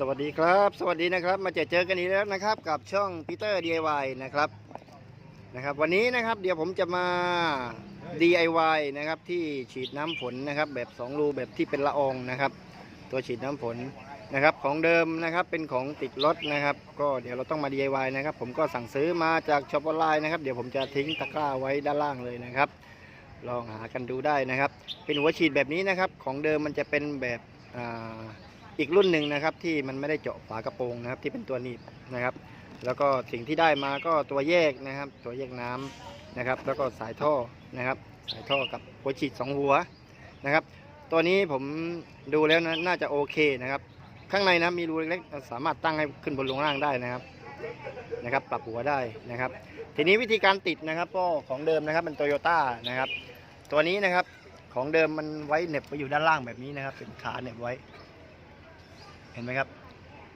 สวัสดีครับ สวัสดีนะครับ มาเจอเจอกันอีกแล้วนะครับ กับช่องปีเตอร์ DIY นะครับนะครับ วันนี้นะครับเดี๋ยวผมจะมา DIY นะครับที่ฉีดน้ำฝนนะครับ แบบ 2 รูแบบที่เป็นละอองนะครับ ตัวฉีดน้ำฝนนะครับ ของเดิมนะครับเป็นของติดรถนะครับ ก็เดี๋ยวเราต้องมา DIY นะครับ ผมก็สั่งซื้อมาจากช็อปออนไลน์นะครับเดี๋ยวผมจะทิ้งตะกร้าไว้ด้านล่างเลยนะครับ ลองหากันดูได้นะครับ เป็นหัวฉีดแบบนี้นะครับ ของเดิมมันจะเป็นแบบอ่า อีกรุ่นหนึ่งนะครับที่มันไม่ได้เจาะฝากระโปรงนะครับที่เป็นตัวหนีบนะครับ แล้วก็สิ่งที่ได้มาก็ตัวแยกนะครับ ตัวแยกน้ำนะครับ แล้วก็สายท่อนะครับ สายท่อกับหัวฉีดสองหัวนะครับ ตัวนี้ผมดูแล้วนะน่าจะโอเคนะครับ ข้างในนะมีรูเล็กๆสามารถตั้งให้ขึ้นบนลงล่างได้นะครับนะครับ ปรับหัวได้นะครับ ทีนี้วิธีการติดนะครับก็ของเดิมนะครับเป็นโตโยต้านะครับ ตัวนี้นะครับของเดิมมันไว้เหน็บไว้อยู่ด้านล่างแบบนี้นะครับเป็นขาเหน็บไว้ เห็นไหมครับ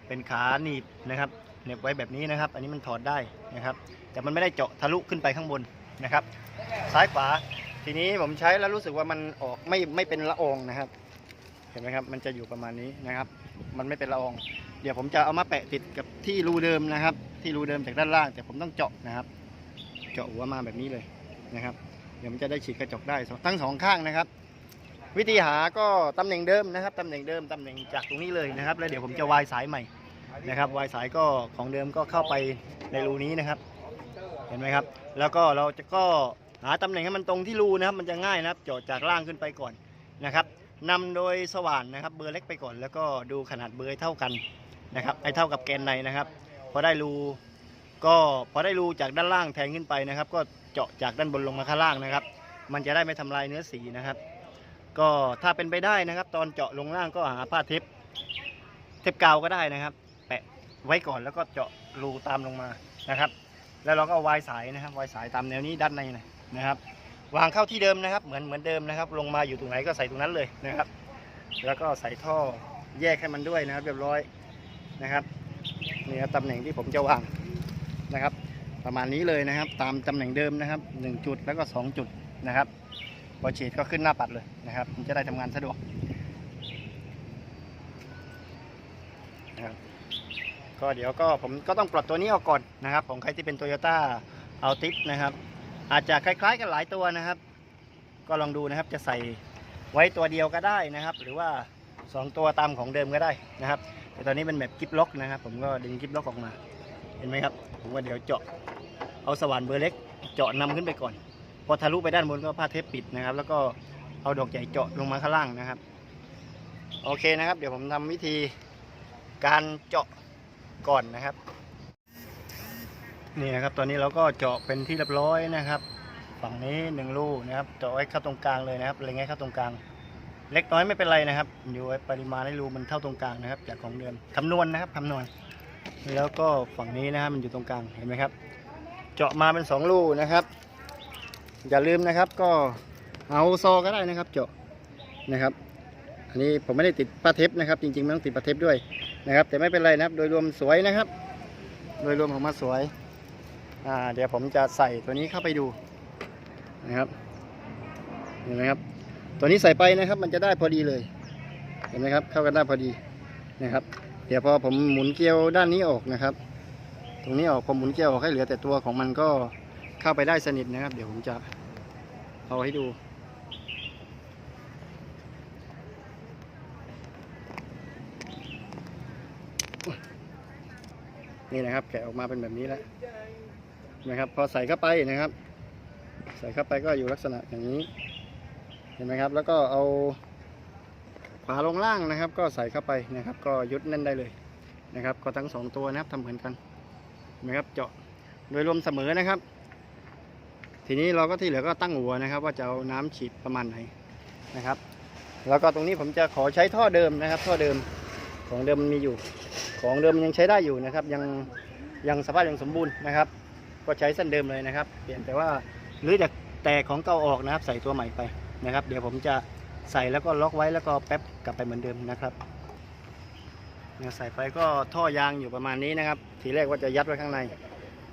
เป็นขาหนีบนะครับเหน็บไว้แบบนี้นะครับ อันนี้มันถอดได้นะครับ แต่มันไม่ได้เจาะทะลุขึ้นไปข้างบนนะครับ ซ้ายขวา ทีนี้ผมใช้แล้วรู้สึกว่ามันออกไม่ไม่เป็นละอองนะครับ เห็นไหมครับ มันจะอยู่ประมาณนี้นะครับ มันไม่เป็นละออง เดี๋ยวผมจะเอามาแปะติดกับที่รูเดิมนะครับ ที่รูเดิมจากด้านล่าง แต่ผมต้องเจาะนะครับ เจาะหัวมาแบบนี้เลยนะครับ เดี๋ยวมันจะได้ฉีดกระจกได้ทั้งสองข้างนะครับ วิธีหาก็ตำแหน่งเดิมนะครับตำแหน่งเดิมตำแหน่งจากตรงนี้เลยนะครับ แล้วเดี๋ยวผมจะวายสายใหม่นะครับวายสายก็ของเดิมก็เข้าไปในรูนี้นะครับ เห็นไหมครับ แล้วก็เราจะก็หาตำแหน่งให้มันตรงที่รูนะครับ มันจะง่ายนะครับเจาะจากล่างขึ้นไปก่อนนะครับนำโดยสว่านนะครับ เบอร์เล็กไปก่อน แล้วก็ดูขนาดเบอร์เท่ากันนะครับให้เท่ากับแกนในนะครับ พอได้รูก็พอได้รูจากด้านล่างแทงขึ้นไปนะครับ ก็เจาะจากด้านบนลงมาข้างล่างนะครับ มันจะได้ไม่ทำลายเนื้อสีนะครับ ก็ถ้าเป็นไปได้นะครับ ตอนเจาะลงล่างก็หาผ้าเทปเทปกาวก็ได้นะครับ แปะไว้ก่อนแล้วก็เจาะรูตามลงมานะครับ แล้วเราก็าวายสายนะครับวายสายตามแนวนี้ด้านในนะครับ วางเข้าที่เดิมนะครับ เหมือนเหมือนเดิมนะครับ ลงมาอยู่ตรงไหนก็ใส่ตรงนั้นเลยนะครับ แล้วก็ใส่ท่อแยกให้มันด้วยนะครับ เรียบร้อยนะครับนี่ครับตำแหน่งที่ผมจะวางนะครับ ประมาณนี้เลยนะครับ ตามตำแหน่งเดิมนะครับหนึ่งจุดแล้วก็สองจุดนะครับ พอฉีดก็ขึ้นหน้าปัดเลยนะครับมันจะได้ทำงานสะดวกนะครับก็เดี๋ยวก็ผมก็ต้องปลดตัวนี้ออกก่อนนะครับ ของใครที่เป็น Toyota a l t i s นะครับ อาจจะคล้าย ๆ กันหลายตัวนะครับ ก็ลองดูนะครับจะใส่ไว้ตัวเดียวก็ได้นะครับ หรือว่า 2 ตัวตามของเดิมก็ได้นะครับ แต่ตอนนี้เป็นแบบกิฟล็อกนะครับ ผมก็ดึงกิฟล็อกออกมา เห็นไหมครับ ผมว่าเดี๋ยวเจาะเอาสว่านเบอร์เล็ก เจาะนำขึ้นไปก่อน พอทะลุไปด้านบนก็ผ้าเทปปิดนะครับ แล้วก็เอาดอกใหญ่เจาะลงมาข้างล่างนะครับ โอเคนะครับ เดี๋ยวผมทำวิธีการเจาะก่อนนะครับ นี่นะครับ ตอนนี้เราก็เจาะเป็นที่เรียบร้อยนะครับ ฝั่งนี้หนึ่งรูนะครับ เจาะไว้เข้าตรงกลางเลยนะครับเล็งให้เข้าตรงกลางเล็กน้อยไม่เป็นไรนะครับ อยู่ไว้ปริมาณให้รูมันเท่าตรงกลางนะครับ จากของเดิมคำนวณนะครับคำนวณ แล้วก็ฝั่งนี้นะครับมันอยู่ตรงกลางเห็นไหมครับ เจาะมาเป็นสองรูนะครับ อย่าลืมนะครับก็เอาซอก็ได้นะครับเจาะนะครับ อันนี้ผมไม่ได้ติดปลาเทปนะครับ จริงๆไม่ต้องติดปลาเทปด้วยนะครับ แต่ไม่เป็นไรนะครับ โดยรวมสวยนะครับ โดยรวมของมาสวยอ่าเดี๋ยวผมจะใส่ตัวนี้เข้าไปดูนะครับเห็นไหมครับ ตัวนี้ใส่ไปนะครับ มันจะได้พอดีเลยเห็นไหมครับ เข้ากันได้พอดีนะครับ เดี๋ยวพอผมหมุนเกลียวด้านนี้ออกนะครับ ตรงนี้ออกผมหมุนเกลียวออกให้เหลือแต่ตัวของมันก็ เข้าไปได้สนิทนะครับ เดี๋ยวผมจะเอาให้ดู นี่นะครับ แกะออกมาเป็นแบบนี้แล้วนะครับ พอใส่เข้าไปนะครับ ใส่เข้าไปก็อยู่ลักษณะอย่างนี้ เห็นไหมครับ แล้วก็เอาฝาลงล่างนะครับ ก็ใส่เข้าไปนะครับ ก็ยึดแน่นได้เลยนะครับ ก็ทั้งสองตัวนะครับทำเหมือนกันนไหมครับ เจาะโดยรวมเสมอนะครับ ทีนี้เราก็ที่เหลือก็ตั้งหัวนะครับ ว่าจะเอาน้ำฉีดประมาณไหนนะครับ แล้วก็ตรงนี้ผมจะขอใช้ท่อเดิมนะครับ ท่อเดิมของเดิมมันมีอยู่ ของเดิมยังใช้ได้อยู่นะครับ ยังยังสภาพยังสมบูรณ์นะครับ ก็ใช้เส้นเดิมเลยนะครับ เปลี่ยนแต่ว่าหรือจะแตกของเก่าออกนะครับ ใส่ตัวใหม่ไปนะครับ เดี๋ยวผมจะใส่แล้วก็ล็อกไว้แล้วก็แป๊บกลับไปเหมือนเดิมนะครับเนี่ยใส่ไปก็ท่อยางอยู่ประมาณนี้นะครับ ทีแรกว่าจะยัดไว้ข้างใน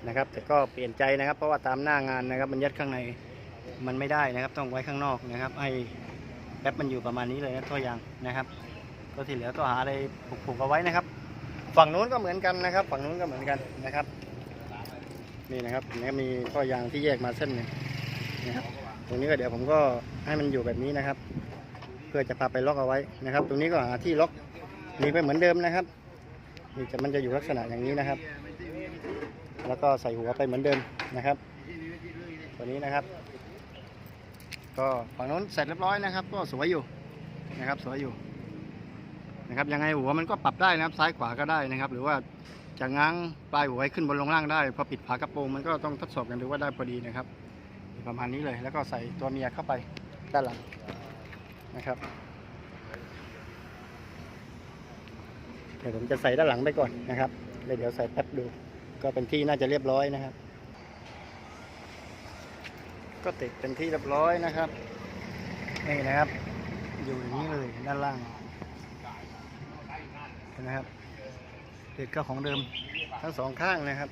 นะครับ แต่ก็เปลี่ยนใจนะครับ เพราะว่าตามหน้างานนะครับมันยัดข้างในมันไม่ได้นะครับ ต้องไว้ข้างนอกนะครับให้แป๊บมันอยู่ประมาณนี้เลยนะท่อยางนะครับ ก็ที่เหลือก็หาอะไรผูกๆเอาไว้นะครับ ฝั่งนู้นก็เหมือนกันนะครับ ฝั่งนู้นก็เหมือนกันนะครับนี่นะครับนไหมมีข้อยางที่แยกมาเส้นหนึ่งนะครับตรงนี้ก็เดี๋ยวผมก็ให้มันอยู่แบบนี้นะครับ เพื่อจะพาไปล็อกเอาไว้นะครับ ตรงนี้ก็หาที่ล็อกหนีไปเหมือนเดิมนะครับนี่จะมันจะอยู่ลักษณะอย่างนี้นะครับ แล้วก็ใส่หัวไปเหมือนเดิมนะครับตัวนี้นะครับ ก็ฝั่งโน้นเสร็จเรียบร้อยนะครับ ก็สวยอยู่นะครับสวยอยู่นะครับยังไงหัวมันก็ปรับได้นะครับซ้ายขวาก็ได้นะครับ หรือว่าจะง้างปลายหัวให้ขึ้นบนลงล่างได้พอปิดฝากระโปรงมันก็ต้องทดสอบกันดูว่าได้พอดีนะครับ ประมาณนี้เลยแล้วก็ใส่ตัวเมียเข้าไปด้านหลังนะครับเดี๋ยวผมจะใส่ด้านหลังไปก่อนนะครับแล้วเดี๋ยวใส่แป๊บดู ก็เป็นที่น่าจะเรียบร้อยนะครับ ก็ติดเป็นที่เรียบร้อยนะครับนี่นะครับ อยู่อย่างนี้เลยด้านล่างเห็นไหมครับติดก็ของเดิมทั้งสองข้างนะครับ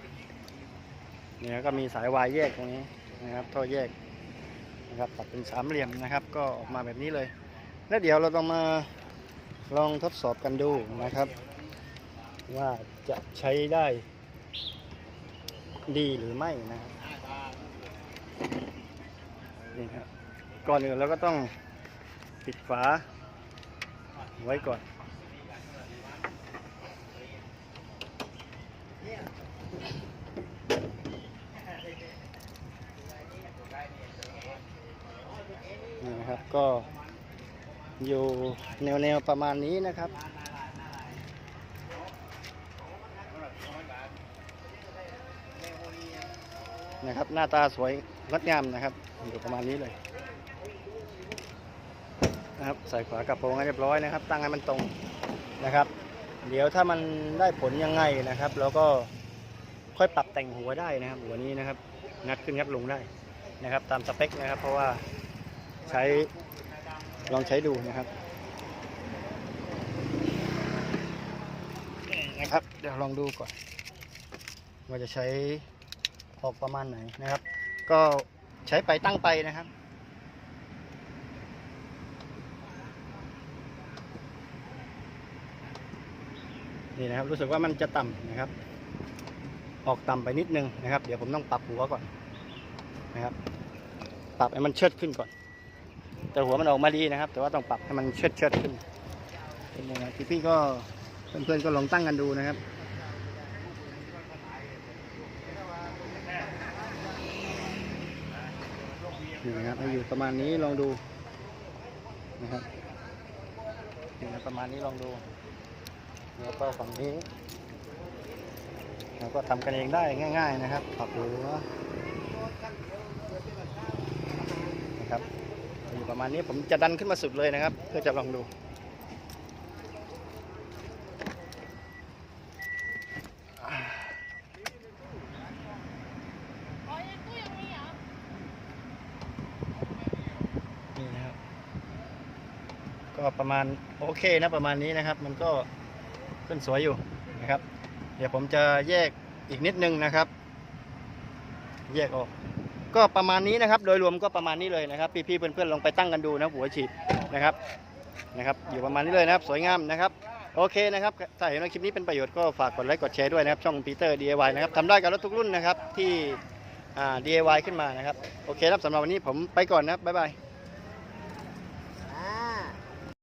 เนี่ยก็มีสายวายแยกตรงนี้นะครับท่อแยกนะครับตัดเป็นสามเหลี่ยมนะครับ ก็ออกมาแบบนี้เลย แล้วเดี๋ยวเราต้องมาลองทดสอบกันดูนะครับ ว่าจะใช้ได้ ดีหรือไม่นะครับนี่ครับก่อนอื่นเราก็ต้องปิดฝา ไว้ก่อนนี่นะครับก็อยู่แนวแนวๆประมาณนี้นะครับ นะครับ หน้าตาสวยงดงามนะครับ อยู่ประมาณนี้เลยนะครับใส่ฝากระโปรงให้เรียบร้อยนะครับ ตั้งให้มันตรงนะครับ เดี๋ยวถ้ามันได้ผลยังไงนะครับเราก็ค่อยปรับแต่งหัวได้นะครับ หัวนี้นะครับงัดขึ้นงัดลงได้นะครับ ตามสเปคนะครับ เพราะว่าใช้ลองใช้ดูนะครับนะครับ เดี๋ยวลองดูก่อนว่าจะใช้ ออกประมาณไหนนะครับ ก็ใช้ไปตั้งไปนะครับนี่นะครับรู้สึกว่ามันจะต่ำนะครับ ออกต่ำไปนิดนึงนะครับ เดี๋ยวผมต้องปรับหัวก่อนนะครับ ปรับให้มันเชิดขึ้นก่อน แต่หัวมันออกมาดีนะครับ แต่ว่าต้องปรับให้มันเชิดเชิดขึ้นเป็นยังไงพี่ๆก็เพื่อนๆก็ลองตั้งกันดูนะครับ นี่นะครับให้อยู่ประมาณนี้ลองดูนะครับอยู่ประมาณนี้ลองดูแล้วก็ฝั่งนี้เราก็ทำกันเองได้ง่าย ๆ นะครับปรับหัวนะครับอยู่ประมาณนี้ผมจะดันขึ้นมาสุดเลยนะครับ เพื่อจะลองดู อ๋อยังตู้ยังมีเหรอ นี่นะครับ ก็ประมาณโอเคนะประมาณนี้นะครับ มันก็ขึ้นสวยอยู่นะครับ เดี๋ยวผมจะแยกอีกนิดนึงนะครับ แยกออก ก็ประมาณนี้นะครับ โดยรวมก็ประมาณนี้เลยนะครับ พี่ๆเพื่อนๆลองไปตั้งกันดูนะหัวฉีดนะครับนะครับอยู่ประมาณนี้เลยนะครับ สวยงามนะครับโอเคนะครับถ้าเห็นว่าคลิปนี้เป็นประโยชน์ก็ฝากกดไลค์กดแชร์ด้วยนะครับ ช่องปีเตอร์ DIY นะครับทำได้กับรถทุกรุ่นนะครับที่ DIY ขึ้นมานะครับ โอเคครับสำหรับวันนี้ผมไปก่อนนะครับบ๊ายบาย